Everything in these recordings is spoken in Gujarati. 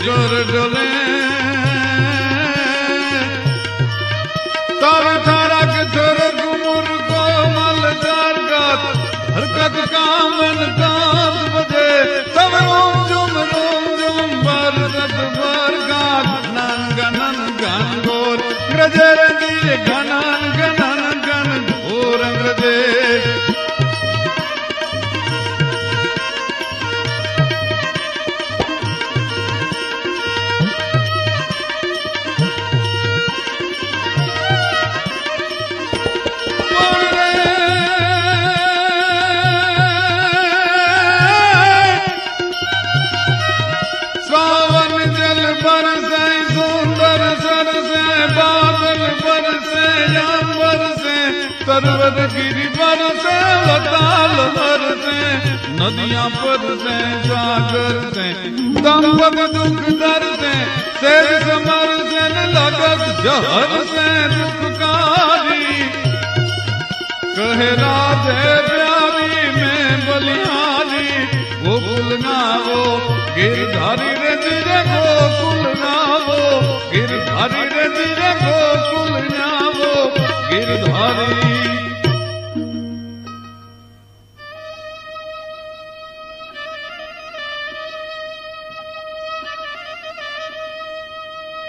શિખર ડોલે તબ તારક થર ગુમુર કોમલ જારગત હરકત કામન કામ પર્વત ગીરી પર છે લતાલ હર છે નદિયા પર છે સાગર છે દંભ દુઃખ દર છે શેર સમર છે લગત જહર છે દુઃખકારી કહે રાધે પ્યારી મેં બલિહારી, ગોકુલ નારો ગિરધારી રજ રે ગોકુલ નાવો ગિરધારી રજ રે ગોકુલ નાવો ગિરધારી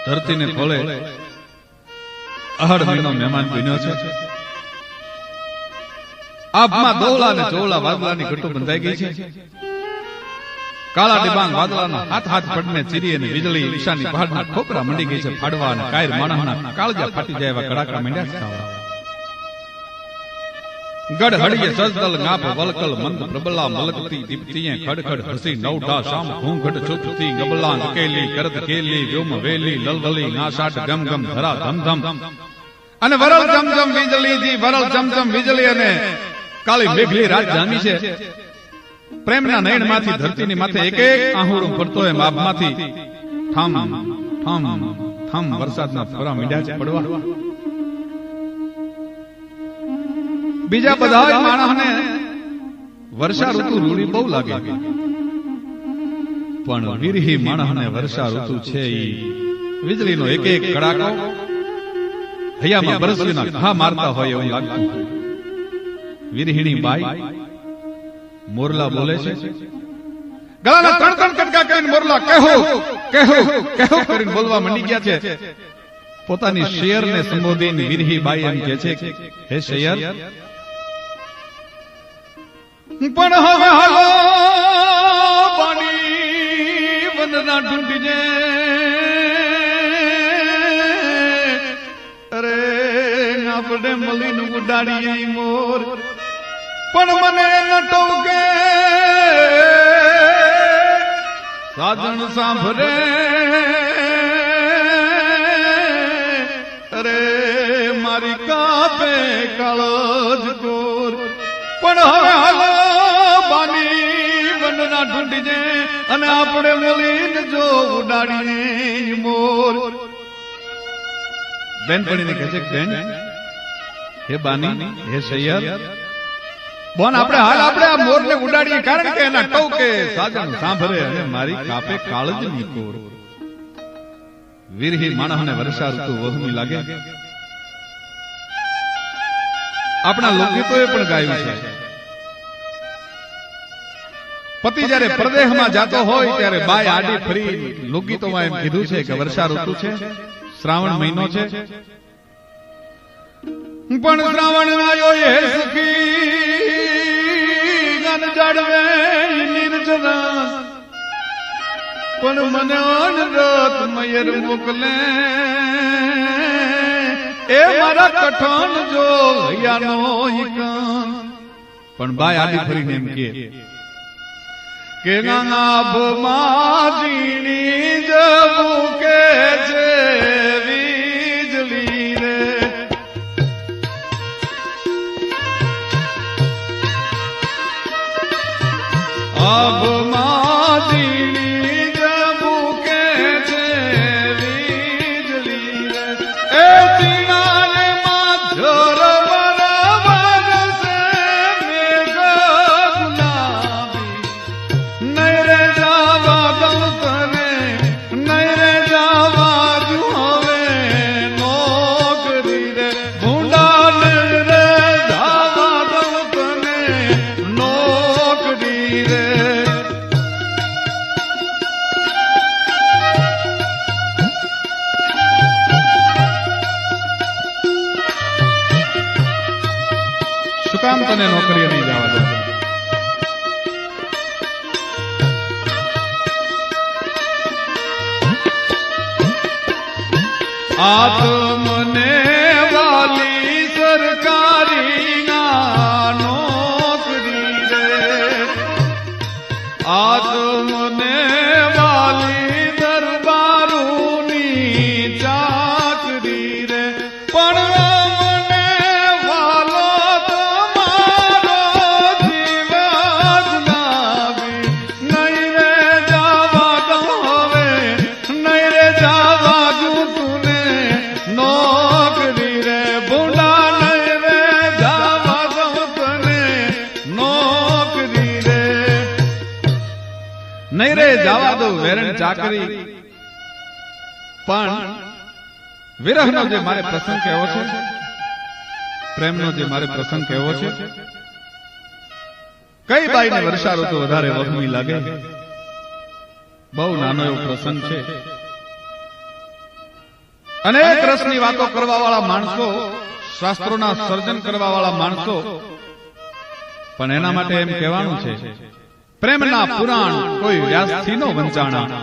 ધરતીને ખોલે અહડ મહિનો મહેમાન બન્યો છે. આપમાં દોલા ને ચોલા વાદલાની ઘટો બંધાઈ ગઈ છે. કાળા ડિબાંગ વાદળાના હાથ હાથ પડને ચીરી અને વીજળી ઈશાની પહાડના ખોપરા મંડી ગઈ છે ફાડવા અને કાયર માણસના કાળજા ફાટી જાય એવા કડાકા મંડ્યા છે. ગઢ હળીએ સજદલ ગાપ વલકલ મંદ પ્રબલા મલકતી દીપતીએ ખડખડ હસી નવડા શામ ઘૂંઘટ ચૂપતી ગબલા અકેલી કરત કેલી વ્યોમ વેલી લલવલી નાસાટ ગમ ગમ ધરા ધમ ધમ અને વરલ જમજમ વીજળીજી વરલ જમજમ વીજળી અને કાળી મેઘલી રાત જામી છે. પ્રેમના નયનમાંથી ધરતીની માથે એક એક આહુડું પડતો એમ આભમાંથી ઠમ ઠમ ઠમ વરસાદના ફરા મીંડ્યા છે. પડવા. બીજા બધા માણસને વર્ષા ઋતુ રૂડી બહુ લાગે. પણ વિરહી માણસને વર્ષા ઋતુ છે એ વીજળીનો એક એક કડાકો હૈયામાં બરસવીના ઘા મારતા હોય એવું લાગતું વિરહીણી બાઈ મોરલા બોલે છે? ગળાના ત્રણ ત્રણ કટકા કરીને મોરલા કહો કહો કહો કરીને બોલવા મંડી ગયા છે. પોતાની શેર ને સંબોધીને વિરહી બાઈ એમ કે છે હે શેર પણ હવે હાલો પાણી વનના ઢૂંઢીને અરે આપણે મલીન ઉડાડીએ મોર. પણ મને ન કે સાજણ સાંભળે. અરે, મારી કાપે કાળજ કોર. પણ હવે હાલો, બાની વનના ઢૂંઢીજે અને આપણે મળીને જો ઉડાડીએ મોર. બેનપણીને કહે છે, બેન, હે બાની, હે સૈયદ બોન આપણે હાલ આપણે આ મોરને ઉડાડીએ કારણ કે એના ટોકે સાજણ સાંભળે અને મારી કાપે કાળજની કોર. વિરહી માણસને વર્ષા ઋતુ વહમી લાગે. આપણા લોકગીતોએ પણ ગાયું છે. પતિ જયારે પ્રદેશમાં જાતો હોય ત્યારે બાય આડી ફરી લોકગીતોમાં એમ કીધું છે કે વર્ષા ઋતુ છે. શ્રાવણ મહિનો છે. પણ શ્રાવણ આવ્યો એ સુખી ગન જડવે નિર્જના પણ મને અનરત મયર મોકલે. એ મારા કઠણ જો હૈયાનો ઈકન પણ ભાઈ આડી ફરીને એમ કે કે નાનાભ માજીની જબુ તને નોકરીએ નહીં જવા દઉં આ જાવા દો વેરણ ચાકરી. પણ વિરહનો જે મારે પ્રસંગ કહેવો છે પ્રેમનો જે મારે પ્રસંગ કહેવો છે કઈ બાઈને વર્ષા ઋતુ વધારે વહમી લાગે? બહુ નાનો એવો પ્રસંગ છે. અનેક રસની વાતો કરવા વાળા માણસો શાસ્ત્રોના સર્જન કરવા વાળા માણસો પણ એના માટે એમ કહેવાનું છે પ્રેમના પુરાણ કોઈ વ્યાસથી નો વંચાણા.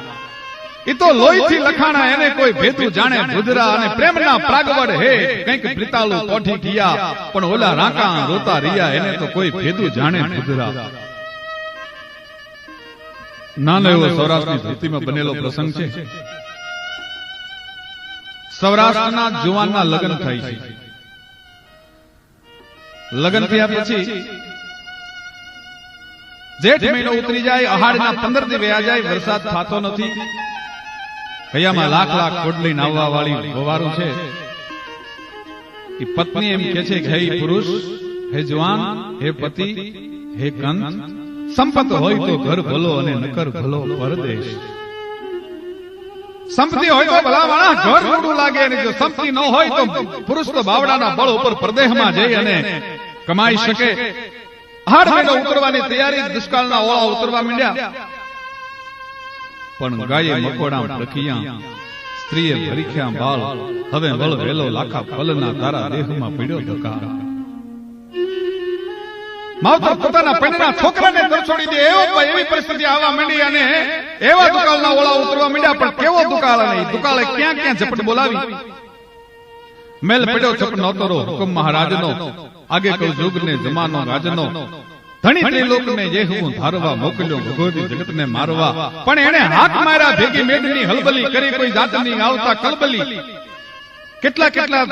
એ તો લોહીથી લખાણા એને કોઈ ભેતું જાણે. ભુદરા અને પ્રેમના પ્રાગવડ હે. કંઈક પ્રિતાલુ કોઠી ગયા પણ ઓલા રાકા રોતા રહ્યા એને તો કોઈ ભેતું જાણે ભુદરા નાનો એવો સૌરાષ્ટ્રની ધરતીમાં બનેલો પ્રસંગ છે. સૌરાષ્ટ્રના જુવાનના લગ્ન થાય છે. લગ્ન થયા પછી જેઠ મહિનો ઉતરી જાય અહાડના પંદર દી વ્યા જાય વરસાદ થતો નથી. કયામાં લાખ લાખ કોડલી નાવવા વાળી ગોવારું છે. એ પત્ની એમ કે છે કે હે પુરુષ હે જવાન હે પતિ હે કંત સંપત હોય તો ઘર ભલો અને નકર ભલો પરદેશ. સંપત્તિ હોય તો ભલા માણા ઘર મોટું લાગે અને જો સંપત્તિ ન હોય તો પુરુષ તો બાવડાના બળ ઉપર પ્રદેહમાં જઈ અને કમાઈ શકે. હાડ મહિનો ઉતરવાની તૈયારી દુષ્કાળના ઓળા ઉતરવા માંડ્યા. પણ ગાયે મકોડા પ્રકિયા સ્ત્રીએ ભરીખ્યા બાળ હવે વળ વેલો લાખા પલના તારા દેહમાં પડ્યો ધક્કા. માવતર પોતાના પૈણના છોકરાને દરછોડી દે. એવો એવી પરિસ્થિતિ આવવા માંડી અને એવા દુકાળના ઓળા ઉતરવા માંડ્યા પણ કેવો દુકાળ દુકાળે ક્યાં ક્યાં ઝપટ બોલાવી? મેલ પડ્યો છપ નોતરો હુકમ મહારાજનો. આગે કઉ યુગ ને જમાનો રાજનો. ધણી ત્રિલોક ને જે હું ધારવા મોકલ્યો ભગવતી જગત ને મારવા. પણ એને હાથ માર્યા ભેગી મેઘની હલબલી કરી કોઈ જાતની આવતા કલબલી. કેટલા કેટલા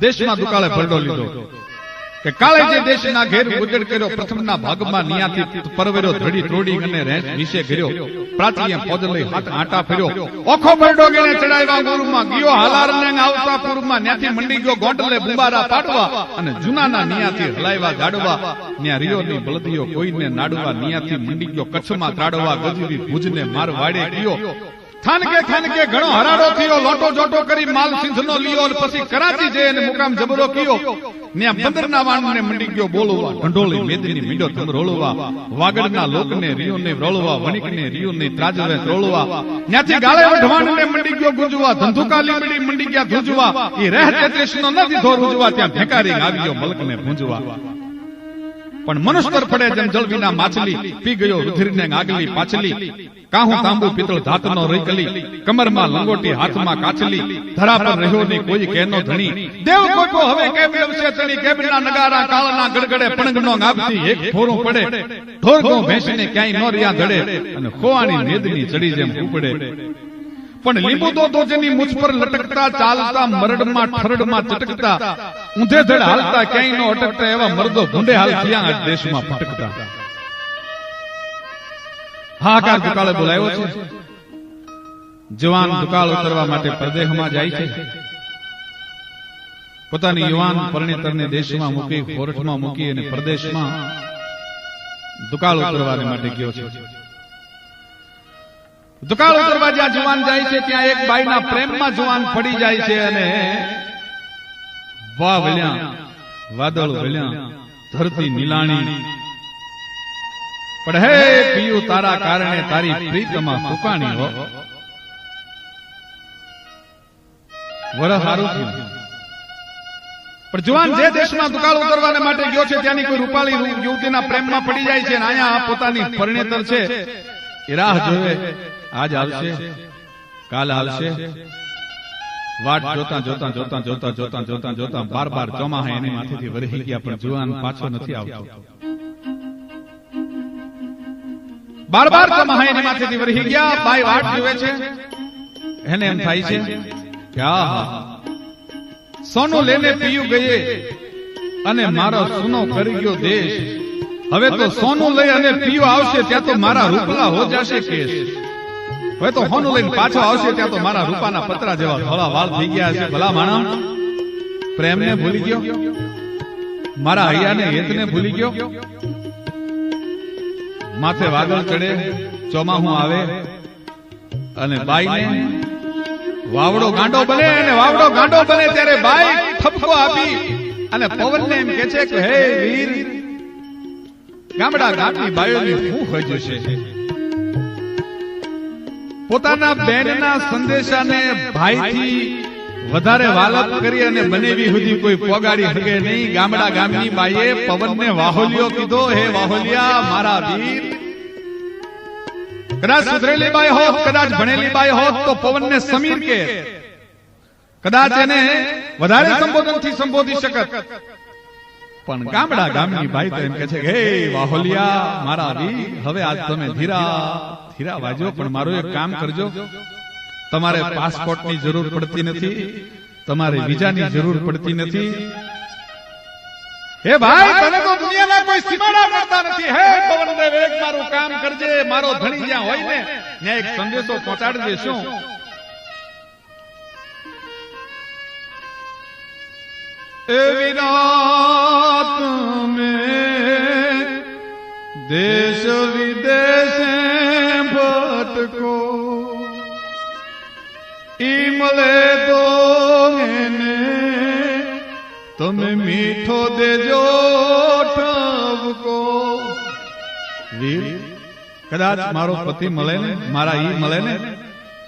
દેશમાં દુકાળે ભરડો લીધો. કે કાળે જે દેશના ઘેર ઉજડ કર્યો, પ્રથમના ભાગમાં નિયાથી પરવેરો ધડી તોડી અને રેસ વિશે ઘર્યો પ્રાચીએ ફોજ લઈ હાથ આટા ફેર્યો. ઓખો ભરડો ગેને ચડાવ્યા ગુરુમાં ગયો હાલાર ને આવતા પૂરમાં ન્યાથી મંડી ગયો ગોંડલે બુંબારા પાડવા અને જૂનાના નિયાથી હલાવ્યા જાડવા. ન્યા રિયોની બળદીઓ કોઈને નાડવા, નિયાથી મંડી ગયો કચ્છમાં ત્રાડવા ગજવી ભુજને માર વાડે ગયો. થાનકે ખાનકે ઘણો હરાડો થયો, લોટો જોટો કરી માલ સિંધનો લીયો અને પછી કરાચી જઈ અને મુકામ જબરો કયો. ન્યા બંદરના વાણને મંડી ગયો બોલવા, ઢંઢોળી મેદની મીંડો થમ રોળવા, વાગડના લોકને રિયોને રોળવા, વણિકને રિયોને ત્રાજવે રોળવા. ન્યાથી ગાળે વઢવાણને મંડી ગયો ગુંજવા, ધંધુકા લીમડી મંડી ગયા ધુજવા. ઈ રહેતે દેશનો નથી ધોર ઉજવા ત્યાં ભેકારી આવી ગયો મલકને ભૂંજવા. પણ મનુષ્ય પડે જેમ જળ વિના માછલી પી ગયો રુધિરને આગલી પાછલી. કાહું તાંબુ પિત્તળ ધાતનો રૈકલી કમરમાં લંગોટી હાથમાં કાચલી ધરા પર રહ્યો ની કોઈ કેનો ધણી. દેવ કોકો હવે કેમ લેવશે તણી કેબના નગારા કાળના ગડગડે પણગનો ગાબતી એક ફોરું પડે. ઢોર ગો ભેંસને ક્યાંય નો રિયા ધડે અને ખોવાની નેદની ચડી જેમ ઉપડે. પણ લીંબુ તો જેની મુછ પર લટકતા ચાલતા મરડમાં ઠરડમાં ચટકતા ઊંધે ધડ હાલતા ક્યાંય નો અટકતા એવા મર્દો ભૂંડે હાલ થયા આ દેશમાં ફટકતા. હાકાર દુકાળે બોલાયો છે. જવાન દુકાળ ઉતરવા માટે પ્રદેહમાં જાય છે. પોતાની યુવાન પરણેતરને દેશમાં મૂકી ખોરઠમાં મૂકી અને પ્રદેશમાં દુકાળ ઉતરવાને માટે ગયો છે. દુકાળ ઉતરવા જ્યાં જુવાન જાય છે, ત્યાં એક બાઈના પ્રેમમાં જુવાન પડી જાય છે અને વાહ વલ્યા, વાદળ વલ્યા, ધરતી નીલાણી. પણ હે પિયુ, તારા કારણે તારી પ્રીતમાં ફૂકાણી હો. વર હારું થયું. પણ જુવાન જે દેશમાં દુકાળ ઉતરવાને માટે ગયો છે, ત્યાંની કોઈ રૂપાળી યુવતીના પ્રેમમાં પડી જાય છે અને અહીંયા પોતાની પરિણેતર છે. એ રાહ જોવે. આજ આવશે કાલ આવશે વાટ જોતા જોતા જોતા જોતા જોતા જોતા જોતા બાર બાર ચોમાહા એની માથેથી વરહી ગયા પણ જુવાન પાછો નથી આવતો બાર બાર ચોમાહા એની માથેથી વરહી ગયા બાઈ વાટ જોવે છે એને એમ થાય છે કે આહા સોનું લઈને પીયું ગયે અને મારો સુનો કરી ગયો દેશ હવે તો સોનું લઈ અને પીયું આવશે ત્યાં તો મારા રૂપલા હો જશે કેસ હવે તો હોનું લઈને પાછો આવશે ત્યાં તો મારા રૂપાના પતરા જેવા ધોળા વાળ થઈ ગયા છે. ભલા માણા પ્રેમને ભૂલી ગયો? મારા હૈયાને હેતને ભૂલી ગયો? માથે વાદળ ચડે, ચોમાહું આવે અને બાઈને વાવડો ગાંડો બને અને વાવડો ગાંડો બને ત્યારે બાઈ ઠપકો આપી અને પવનને એમ કે છે કે, હે વીર, ગામડા ગામની બાયોની શું હજુ છે. પોતાના બેનના સંદેશાને ભાઈથી વધારે વાલક કરી અને બનેવી સુધી કોઈ પોગાડી શકે નહીં. ગામડા ગામની બાઈએ પવનને વાહોલિયો કીધો, હે વાહોલિયા, મારા વીર. કદાચ સુધરેલી બાઈ હોત, કદાચ ભણેલી બાઈ હોત, તો પવનને સમીર કે. કદાચ એને વધારે સંબોધનથી સંબોધી શકત. પણ ગામડા ગામની બાઈ તો એમ કે છે હે વાહોલિયા, મારા વીર, હવે આજ તમે ધીરા હીરા વાજો પણ મારું એક કામ કરજો. તમારે પાસપોર્ટની જરૂર પડતી નથી. તમારે વિઝાની જરૂર પડતી નથી. હે ભાઈ તને તો દુનિયાના કોઈ સીમાડા મળતા નથી. હે પવનદેવ એક મારું કામ કરજે મારો ધણી જ્યાં હોય ને ત્યાં એક સંદેશો પહોંચાડી દેશું. એ વિરાત મે દેશ વિદેશ ઈમલે તો તમે મીઠો દેજો ઠપકો વીર, કદાચ મારો પતિ મળે ને, મારા ઈ મળે ને,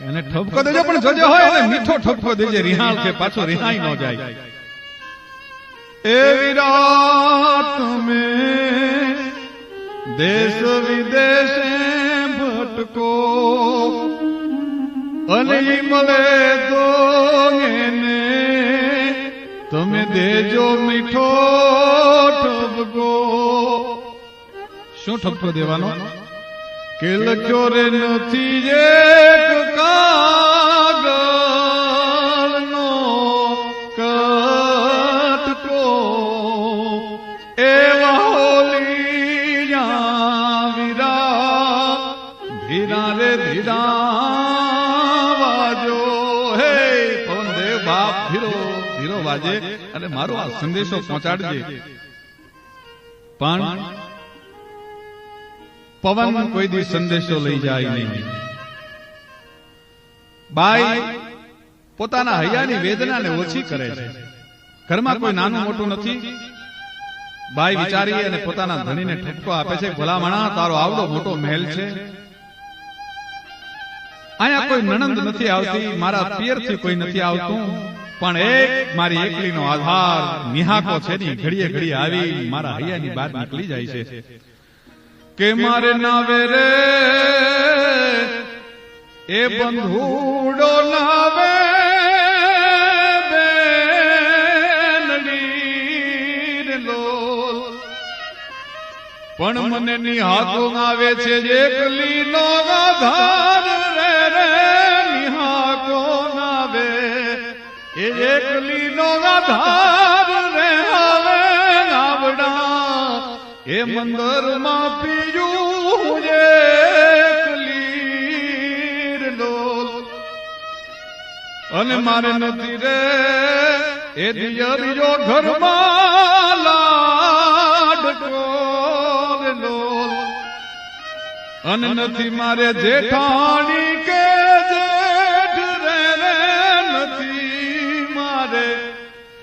એને ઠપકો દેજો, પણ જોજો હોય એને મીઠો ઠપકો દેજે રિહાળ છે, પાછો રિહાઈ ન જાય. એ વિરાટ તમે દેશ વિદેશે ભટકો. ઈ મળે તો એને તમે દેજો મીઠો ઠપકો શું ઠપકો દેવાનો? કે લખ્યો રે નથી એક અને મારો આ સંદેશો પહોંચાડજે. પણ પવન કોઈ દી સંદેશો લઈ જાય નહીં. બાઈ પોતાના હૈયાની વેદનાને ઓછી કરે છે. ઘરમાં કોઈ નાનું મોટું નથી. બાઈ વિચારી અને પોતાના ધણીને ઠપકો આપે છે ભલામણા તારો આવડો મોટો મહેલ છે. અહીંયા કોઈ નણંદ નથી આવતી મારા પિયરથી કોઈ નથી આવતું. પણ એક મારી એકલીનો આધાર નિહાકો છે ની ઘડીએ ઘડીએ આવી મારા હૈયાની બહાર નીકળી જાય છે. કે મારે નાવે રે, એ બંધુડો નાવે પણ મને નિહાતો આવે છે એકલી નો આધાર એ એકલી નો આધાર રે આવે આવડા એ મંદરમાં પીયું એકલી રે અને મારે નથી રે, એ દિયરિયો ઘરમાં લાડકો અને નથી મારે જેઠાણી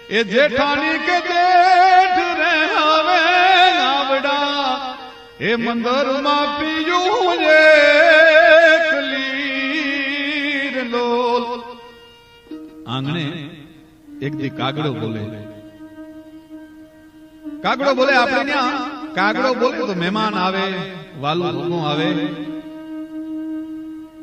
એ જેઠાણી કે જેઠ રે આવે આવડા એ મંદરમાં પીયું એકલી લોલ. આંગણે એક દી કાગડો બોલે. કાગડો બોલે, આપણે ત્યાં કાગડો બોલે તો મહેમાન આવે, વાલુ આવે.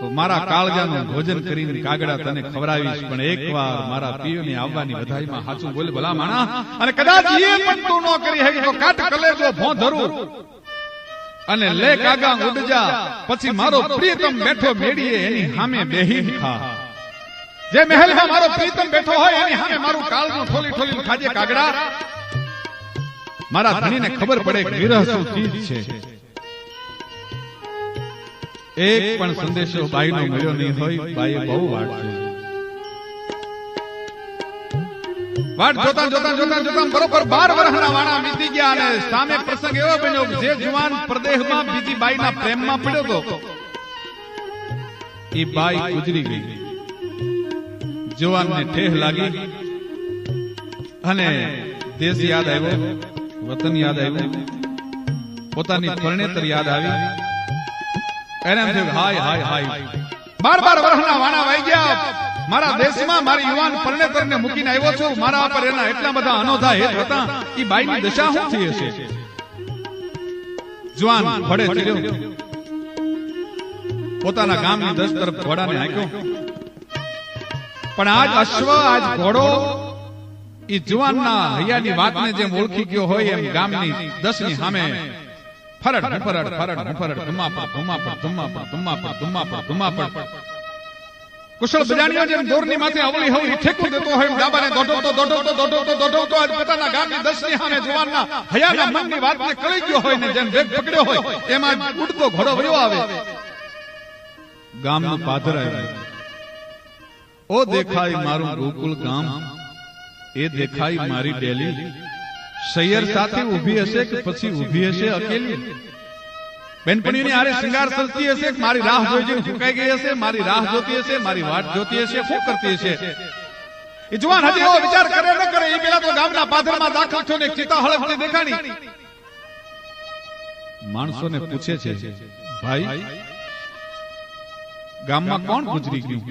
તો મારા કાળજાનું ભોજન કરીને કાગડા તને ખવડાવીશ. પણ એકવાર મારા પિયોની આવવાની વધાઈમાં હાચું બોલે ભલા માણા. અને કદાચ એ પણ તું ન કરી હે તો કાટ કલેજો ભો ધરું. અને લે કાગા ઉડજા પછી મારો પ્રિયતમ બેઠો મેડીએ એની સામે બેહી ખા. જે મહેલમાં મારો પ્રીતમ બેઠો હોય એની સામે મારું કાળજું ઠોલી ઠોલી ખાજે કાગડા. મારા ધણીને ખબર પડે કે વિરહ શું ચીજ છે. એક પણ સંદેશો બાઈનો મળ્યો નહીં હોય, બાઈએ બહુ વાટ જોઈ. વાટ જોતા જોતા જોતા જોતા બરોબર બાર વર્ષના વાણા વીતી ગયા અને સામે પ્રસંગ એવો બન્યો જે જુવાન પ્રદેશમાં બીજી બાઈના પ્રેમમાં પડ્યો હતો એ બાઈ ગુજરી ગઈ. જુવાનને ઠેહ લાગી અને દેશ યાદ આવ્યો, વતન યાદ આવ્યું. પોતાની પરણેતર યાદ આવી. એને એમ થયું હાય હાય હાય. બાર બાર વર્ષના વાણા વાઈ ગયા. મારા દેશમાં મારી યુવાન પરણેતરને મૂકીને આવ્યો છું. મારા પર એના એટલા બધા અનોધા હેત હતા એ બાઈની દશા શું થઈ હશે? જવાન ફળે ચડ્યો પોતાના ગામની દસ તરફ ઘોડાને હાંક્યો. પણ આજ અશ્વ આજ ઘોડો એ જુવાનના હૈયાની વાતને જેમ ઓળખી ગયો હોય એમ ગામની દસની સામે ફરડ ફરડ ફરડ ફરડ ધુમા પર ધુમા પર ધુમા પર ધુમા પર ધુમા પર ધુમા પર કુશળ બજાણીઓ જેમ દોરની માથે અવળી હવળી ઠેકું દેતો હોય ડાબાને દોઢવતો દોઢવતો દોઢવતો દોઢવતો આજ પોતાના ગામની દસની હામે જવાનના હયાના મનની વાતને કળી ગયો હોય ને જેમ વેગ પકડ્યો હોય એમાં ઉડતો ઘોડો વયો આવે. ગામનું પાદર આવ્યું. ઓ દેખાય મારું ગોકુલ ગામ. એ દેખાય મારી ડેલી. સૈયર સાથે ઊભી હશે કે પછી ઊભી હશે અકેલી? બેનપણીની આરે શિંગાર સલતી હશે? મારી રાહ જોઈ જોઈને ફૂંકાઈ ગઈ હશે? મારી રાહ જોતી હશે? મારી વાટ જોતી હશે? શું કરતી હશે? એ જુવાન હજી એવો વિચાર કરે ન કરે. એ પેલા તો ગામના પાથરમાં દાખલ થયો ને ચિતા હળવતી દેખાણી. માણસોને પૂછે છે ભાઈ ગામમાં કોણ ગુજરી ગયું?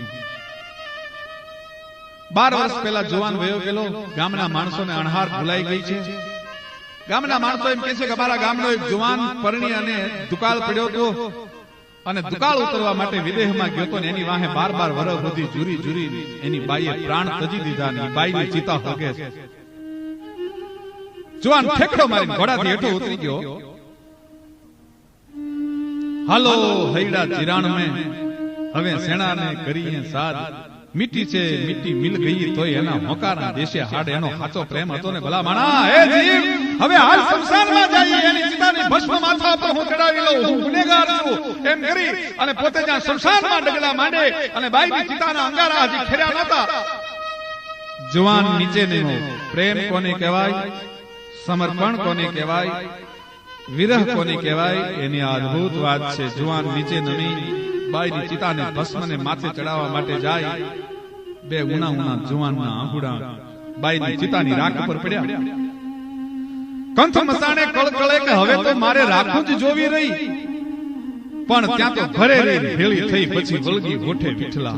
બાર વર્ષ પહેલા જુવાન વયો ગયેલો, ગામના માણસોને અણહાર ભૂલાઈ ગઈ છે. ગામના માણસો એમ કે છે કે અમારા ગામનો એક જુવાન પરણી અને દુકાળ પડ્યો હતો અને દુકાળ ઉતરવા માટે વિદેહમાં ગયો હતો ને એની વાહે બાર બાર વર્ષ સુધી જુરી જુરી એની બાઈએ પ્રાણ તજી દીધા ને બાઈની ચિતા હોગે જુવાન ઠેકડો મારી ઘોડાથી હેઠો ઉતરી ગયો. હાલો, હૈડા ચિરાણ મેં હવે સેણાને કરીએ સાદ. મીઠી છે મીઠી મિલ ગઈ તોય એના મોકાના દેશે હાડ એનો સાચો પ્રેમ હતો ને ભલા માણા હે જીવ! હવે હાલ સંસારમાં જઈએ એની ચિતાની ભસ્મ માથા પર હું ચડાવી લઉં હું ગુનેગાર છું એમ કરી અને પોતે જ્યાં સંસારમાં ડગલા માંડે અને બાઈની ચિતાના અંગારા હજી ખેર્યા નહોતા. જવાન નીચે નહીં પ્રેમ કોને કહેવાય? સમર્પણ કોને કહેવાય? વિરહ કોને કહેવાય? એની અદ્ભુત વાત છે જુવાન નીચે નમી. બાઈની ચિતાને ભસ્મને માથે ચડાવવા માટે જાય. બે ઉના ઉના જુવાનના આંગુડા બાઈની ચિતાની રાખ પર પડ્યા. કંથ મસાણે કળકળે કે હવે તો મારે રાખું જ જોવી રહી. પણ ત્યાં તો ભરે રહી ભેળી થઈ પછી વળગી હોઠે વિઠલા.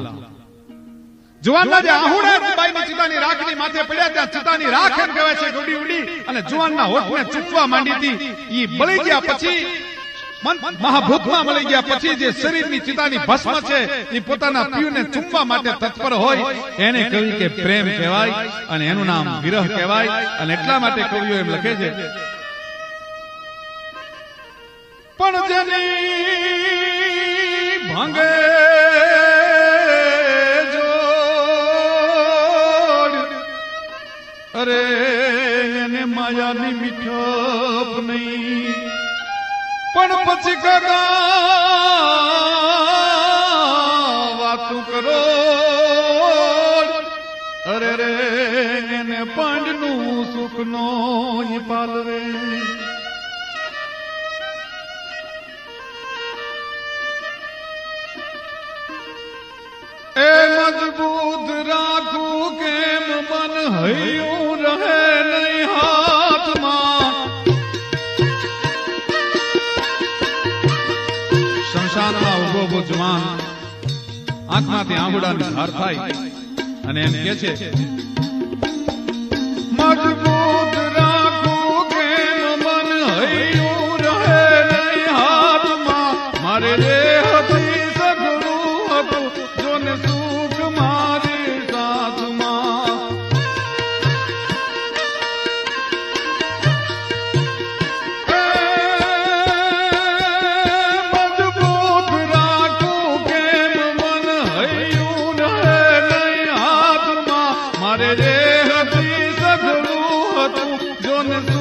જુવાનના જે આહુડા બાઈની ચિતાની રાખની માથે પડ્યા ત્યાં ચિતાની રાખ એમ કહેવાય છે ઉડી ઉડી. અને જુવાનના હોઠને ચૂકવા માંડી હતી. ઈ બળી ગયા પછી મહાભૂતમાં મળી ગયા પછી જે શરીરની ચિતાની ભસ્મ છે, એ પોતાના પીયુને ચૂમવા માટે તત્પર હોય, એને કહ્યું કે પ્રેમ કહેવાય અને એનું નામ વિરહ કહેવાય અને એટલા માટે કવિઓ એમ લખે છે, પણ જેની ભાંગે અરે એને માયાની મીઠપ નહીં પણ પછી કાકા વાતું કરો. અરે રે, એને પાંડનું સુખનો પાલવે એ મજબૂત રાખું કેમ મન હૈયું રહે જવાન આંખમાંથી આંગુડાની ધાર થાય. અને એમ કે છે હતું જોને